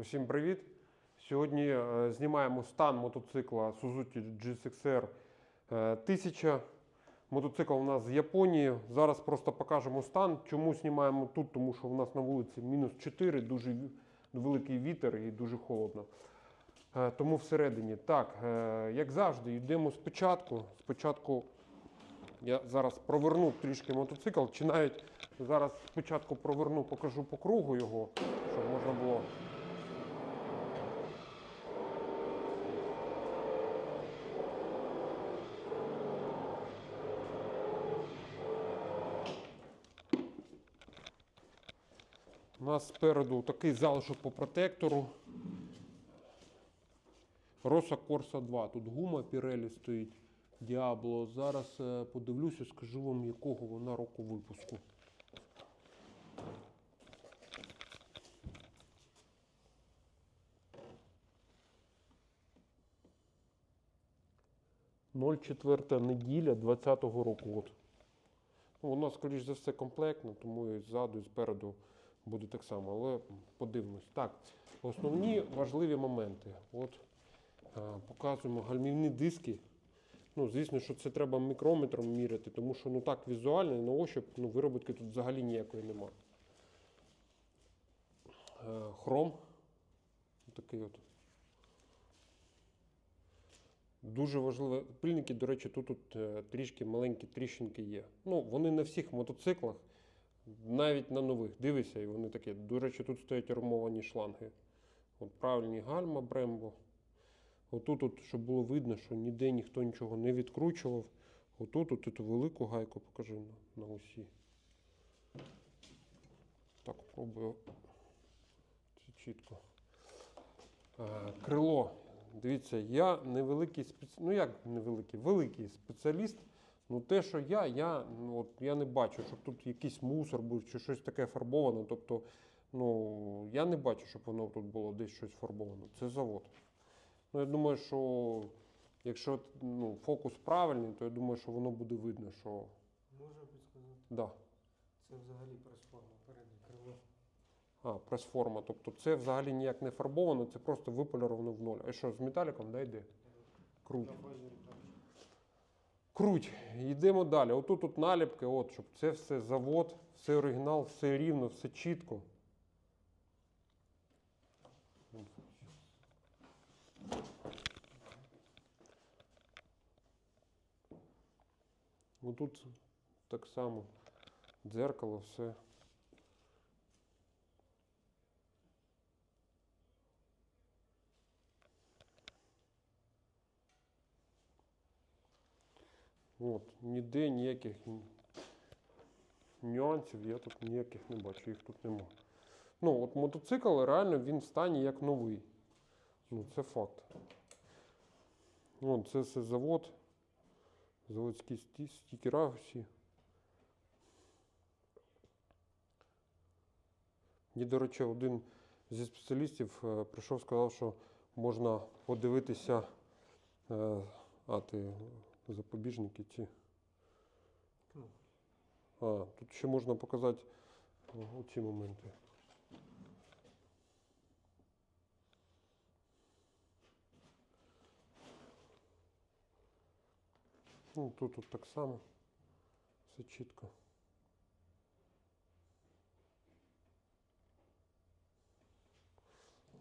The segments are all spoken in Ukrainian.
Усім привіт! Сьогодні е, знімаємо стан мотоцикла Suzuki GSXR е, 1000. Мотоцикл у нас з Японії. Зараз просто покажемо стан. Чому знімаємо тут? Тому що у нас на вулиці мінус 4, дуже великий вітер і дуже холодно. Е, Тому всередині. Так, е, як завжди, йдемо спочатку. Спочатку я зараз проверну трішки мотоцикл, чи навіть зараз спочатку проверну, покажу по кругу його, щоб можна було. Нас спереду такий залишок по протектору. Роса Corsa 2. Тут гума Pirelli стоїть. Діабло. Зараз е, подивлюся, скажу вам, якого вона року випуску. Ноль четверта неділя 20-го року. От. Ну, Воно, скоріш за все, комплектно, тому і ззаду, і спереду буде так само. Але подивимось. Так, основні важливі моменти. От е, показуємо гальмівні диски. Ну, звісно, що це треба мікрометром міряти, тому що ну так візуально, на ощуп, ну, виробітки тут взагалі ніякої нема. Е, Хром. Такий от. Дуже важливо. Пильники, до речі, тут, тут е, трішки маленькі тріщинки є. Ну, вони на всіх мотоциклах, навіть на нових. Дивися, і вони такі. До речі, тут стоять армовані шланги. От правильні гальма Брембо. Отут, от, щоб було видно, що ніде ніхто нічого не відкручував. Отут, от, эту велику гайку покажи на, на усі. Так, пробую. Це чітко. Е, Крило. Дивіться, я невеликий спеці... ну як невеликий, великий спеціаліст. Ну те, що я, я, ну, от, я не бачу, щоб тут якийсь мусор був чи щось таке фарбоване. Тобто, ну, я не бачу, щоб воно тут було десь щось фарбовано. Це завод. Ну, я думаю, що якщо ну, фокус правильний, то я думаю, що воно буде видно, що Можу підсказати. да. Це взагалі прес-форма, переднє крило. А, прес-форма. Тобто це взагалі ніяк не фарбовано, це просто виполіровано в ноль. А що, з металіком, да, йде? Круть. Круть. Йдемо далі. Отут тут наліпки, от, щоб це все завод, все оригінал, все рівно, все чітко. Отут так само дзеркало, все. От, ніде ніяких нюансів я тут ніяких не бачу, їх тут нема. Ну, от мотоцикл реально він в стані як новий. Ну, це факт. От, це все завод. Заводські сті- стікера всі. Мені, до речі, один зі спеціалістів е, прийшов, сказав, що можна подивитися. е, а, ти запобіжники ці. Ну, А, тут ще можна показати о, ці моменти. Ну, тут, тут так само. Все чітко.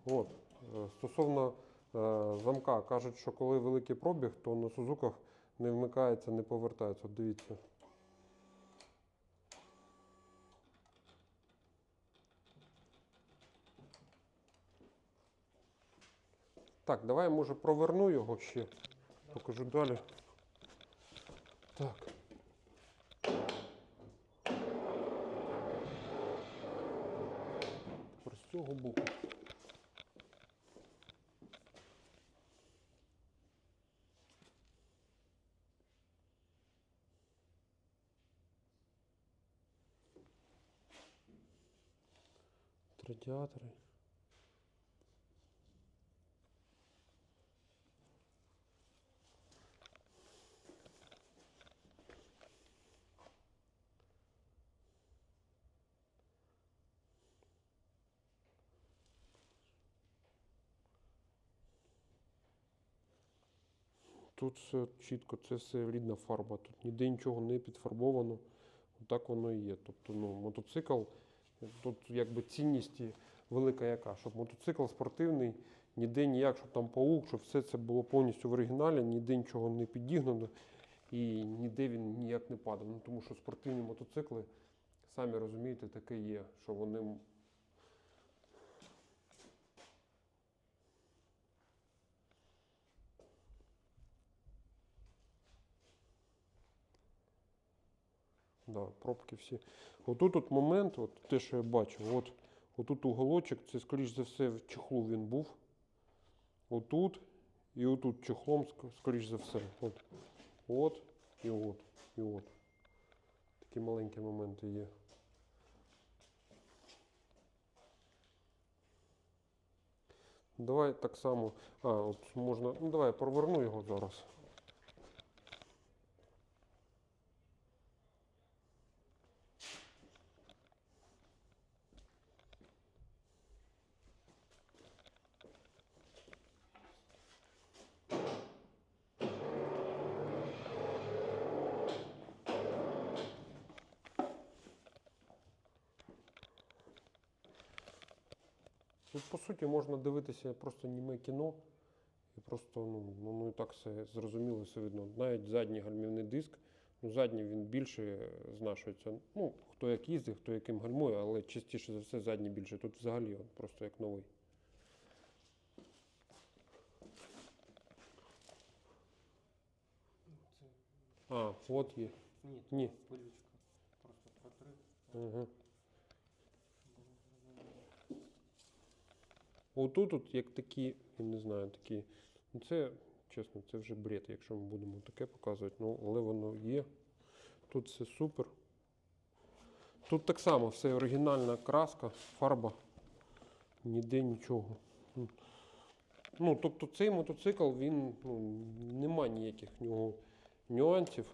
От. е, Стосовно е, замка, кажуть, що коли великий пробіг, то на Сузуках не вмикається, не повертається. От дивіться. Так, давай, може, проверну його ще. Покажу далі. Так. Тепер з цього боку. радіатори. Тут все чітко, це все рідна фарба, тут ніде нічого не підфарбовано. отак воно і є. Тобто ну, мотоцикл тут якби цінність велика яка, щоб мотоцикл спортивний, ніде ніяк, щоб там паук, щоб все це було повністю в оригіналі, ніде нічого не підігнано і ніде він ніяк не падав. Ну, тому що спортивні мотоцикли, самі розумієте, таке є, що вони Да, пробки всі. Отут от момент, от те, що я бачу, от, отут уголочок, це, скоріш за все, в чехлу він був. Отут і отут чехлом, скоріш за все. От, от і от, і от. Такі маленькі моменти є. Давай так само. А, от можна. Ну давай я проверну його зараз. Тут, по суті, можна дивитися просто німе кіно. І просто ну, ну, і так все зрозуміло, все видно. Навіть задній гальмівний диск, ну, задній він більше знашується. Ну, хто як їздить, хто яким гальмує, але частіше за все задній більше. Тут взагалі от, просто як новий. Це А, от є. ні, Ні. пилючка. Просто протрив. Ага. Отут от як такі, я не знаю, такі. Ну це, чесно, це вже бред, якщо ми будемо таке показувати. Ну, але воно є. Тут все супер. Тут так само все оригінальна краска, фарба. Ніде нічого. Ну, тобто цей мотоцикл, він ну, нема ніяких нього нюансів.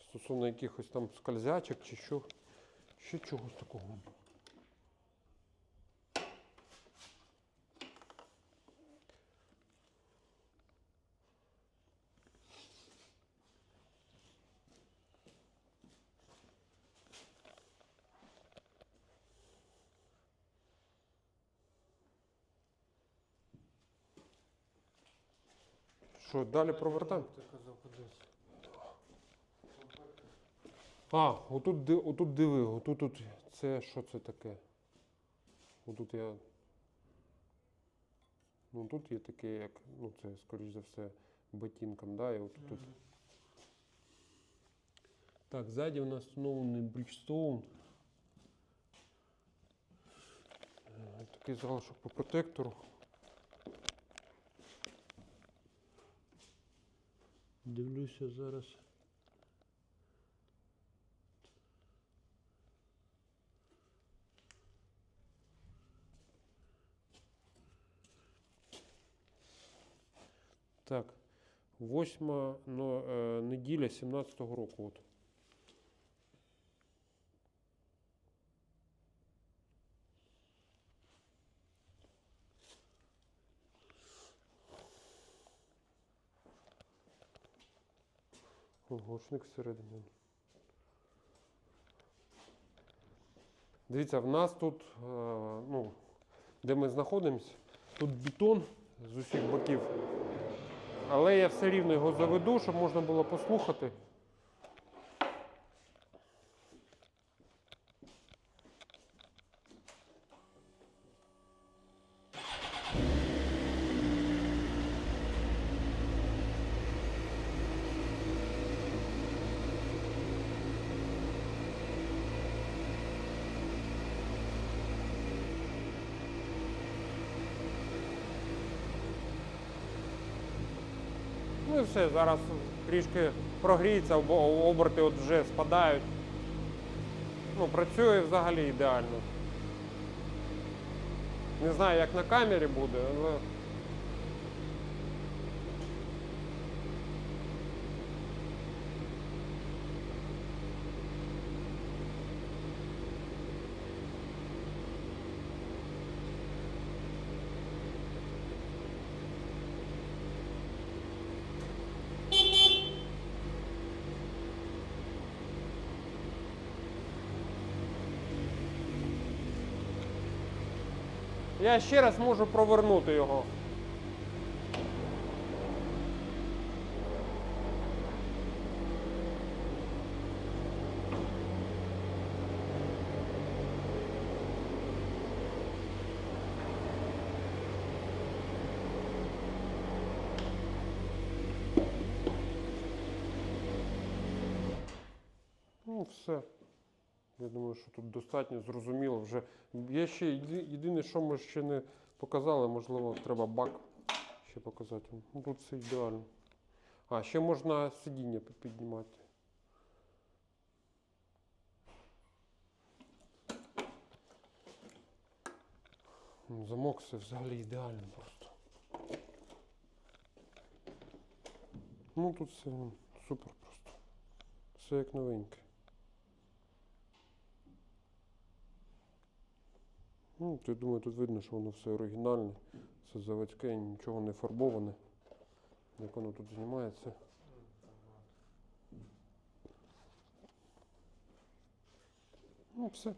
Стосовно якихось там скользячок чи що. Ще чогось такого. Що, далі провертаємо? Ти казав кудись. А, отут, ди- отут диви, отут тут це що це таке? Отут я. Ну тут є таке, як, ну це, скоріш за все, ботинком, да, і отут. тут. Так, ззаді у нас встановлений Bridgestone. Е, Такий залишок по протектору. Дивлюся зараз. Так, восьма е, неділя 17-го року. От. Глушник всередині. Дивіться, в нас тут, е, ну, де ми знаходимося, тут бетон з усіх боків. Але я все рівно його заведу, щоб можна було послухати. Все, зараз трішки прогріється, оберти от вже спадають. Ну, працює взагалі ідеально. Не знаю, як на камері буде, але. Я ще раз можу провернути його. Ну, все. Я думаю, що тут достатньо зрозуміло вже. Є ще єдине, що ми ще не показали, можливо, треба бак ще показати. Ну, тут все ідеально. А, ще можна сидіння піднімати. Ну, Замок все взагалі ідеально просто. Ну тут все ну, супер просто. Все як новеньке. Ну, я думаю, тут видно, що воно все оригінальне, все заводське, нічого не фарбоване. Як воно тут знімається. Ну, все.